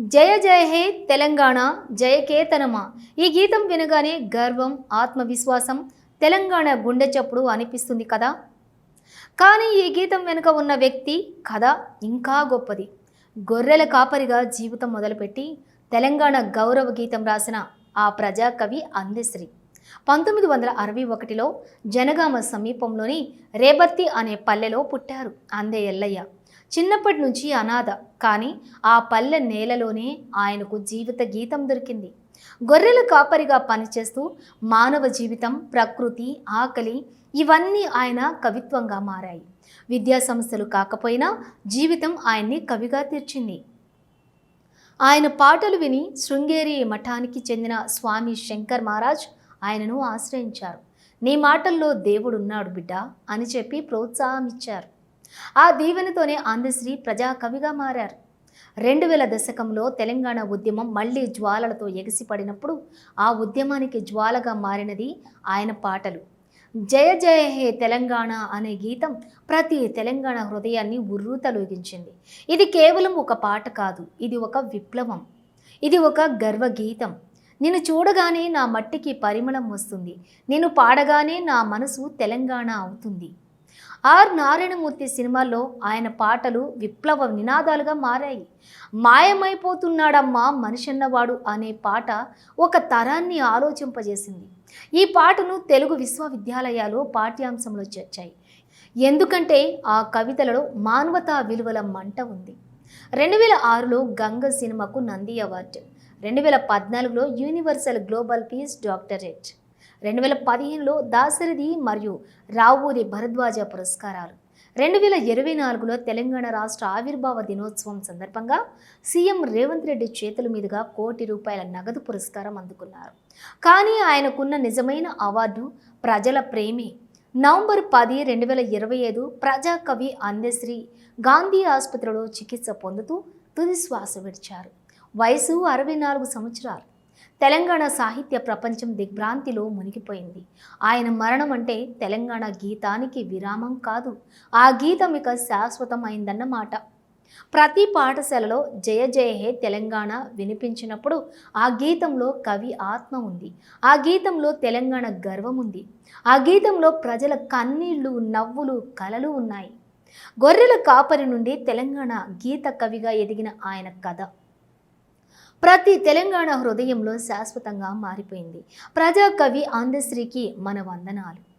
జయ జయ హే తెలంగాణ జయ కేతనమా. ఈ గీతం వినగానే గర్వం ఆత్మవిశ్వాసం తెలంగాణ గుండె చప్పుడు అనిపిస్తుంది కదా. కానీ ఈ గీతం వెనుక ఉన్న వ్యక్తి కథ ఇంకా గొప్పది. గొర్రెల కాపరిగా జీవితం మొదలుపెట్టి తెలంగాణ గౌరవ గీతం రాసిన ఆ ప్రజాకవి అందశ్రీ. పంతొమ్మిది వందల అరవై ఒకటిలో జనగామ సమీపంలోని రేబత్తి అనే పల్లెలో పుట్టారు అందే ఎల్లయ్య. చిన్నప్పటి నుంచి అనాథ. కానీ ఆ పల్లె నేలలోనే ఆయనకు జీవిత గీతం దొరికింది. గొర్రెల కాపరిగా పనిచేస్తూ మానవ జీవితం ప్రకృతి ఆకలి ఇవన్నీ ఆయన కవిత్వంగా మారాయి. విద్యా సంస్థలు కాకపోయినా జీవితం ఆయన్ని కవిగా తీర్చింది. ఆయన పాటలు విని శృంగేరి మఠానికి చెందిన స్వామి శంకర్ మహారాజ్ ఆయనను ఆశ్రయించారు. నీ మాటల్లో దేవుడున్నాడు బిడ్డ అని చెప్పి ప్రోత్సాహం ఇచ్చారు ఆ దీవెనతోనే అందశ్రీ ప్రజాకవిగా మారారు. రెండు వేల దశకంలో తెలంగాణ ఉద్యమం మళ్ళీ జ్వాలలతో ఎగిసిపడినప్పుడు ఆ ఉద్యమానికి జ్వాలగా మారినది ఆయన పాటలు. జయ జయ హే తెలంగాణ అనే గీతం ప్రతి తెలంగాణ హృదయాన్ని ఉర్రూతలూగించింది. ఇది కేవలం ఒక పాట కాదు ఇది ఒక విప్లవం. ఇది ఒక గర్వ గీతం నిన్ను చూడగానే నా మట్టికి పరిమళం వస్తుంది. నేను పాడగానే నా మనసు తెలంగాణ అవుతుంది. ఆర్ నారాయణమూర్తి సినిమాల్లో ఆయన పాటలు విప్లవ నినాదాలుగా మారాయి. మాయమైపోతున్నాడమ్మా మనిషన్నవాడు అనే పాట ఒక తరాన్ని ఆలోచింపజేసింది. ఈ పాటను తెలుగు విశ్వవిద్యాలయాలు పాఠ్యాంశంలో చేర్చాయి. ఎందుకంటే ఆ కవితలలో మానవతా విలువల మంట ఉంది. రెండు వేల ఆరులో గంగ సినిమాకు నంది అవార్డు. రెండు వేల పద్నాలుగులో యూనివర్సల్ గ్లోబల్ పీస్ డాక్టరేట్. రెండు వేల పదిహేనులో దాశరథి మరియు రావూరి భరద్వాజ పురస్కారాలు. రెండు వేల ఇరవై నాలుగులో తెలంగాణ రాష్ట్ర ఆవిర్భావ దినోత్సవం సందర్భంగా సీఎం రేవంత్ రెడ్డి చేతుల మీదుగా కోటి రూపాయల నగదు పురస్కారం అందుకున్నారు. కానీ ఆయనకున్న నిజమైన అవార్డు ప్రజల ప్రేమే. నవంబర్ పది రెండు వేల ఇరవై ఐదు ప్రజాకవి అందశ్రీ గాంధీ ఆసుపత్రిలో చికిత్స పొందుతూ తుది శ్వాస విడిచారు. వయసు అరవై నాలుగు సంవత్సరాలు. తెలంగాణ సాహిత్య ప్రపంచం దిగ్భ్రాంతిలో మునిగిపోయింది. ఆయన మరణం అంటే తెలంగాణ గీతానికి విరామం కాదు. ఆ గీతం ఇక శాశ్వతమైందన్నమాట. ప్రతి పాఠశాలలో జయ జయ హే తెలంగాణ వినిపించినప్పుడు ఆ గీతంలో కవి ఆత్మ ఉంది. ఆ గీతంలో తెలంగాణ గర్వం ఉంది. ఆ గీతంలో ప్రజల కన్నీళ్ళు నవ్వులు కలలు ఉన్నాయి. గొర్రెల కాపరి నుండి తెలంగాణ గీత కవిగా ఎదిగిన ఆయన కథ. ప్రతి తెలంగాణ హృదయంలో శాశ్వతంగా మారిపోయింది. ప్రజాకవి అందశ్రీకి మన వందనాలు.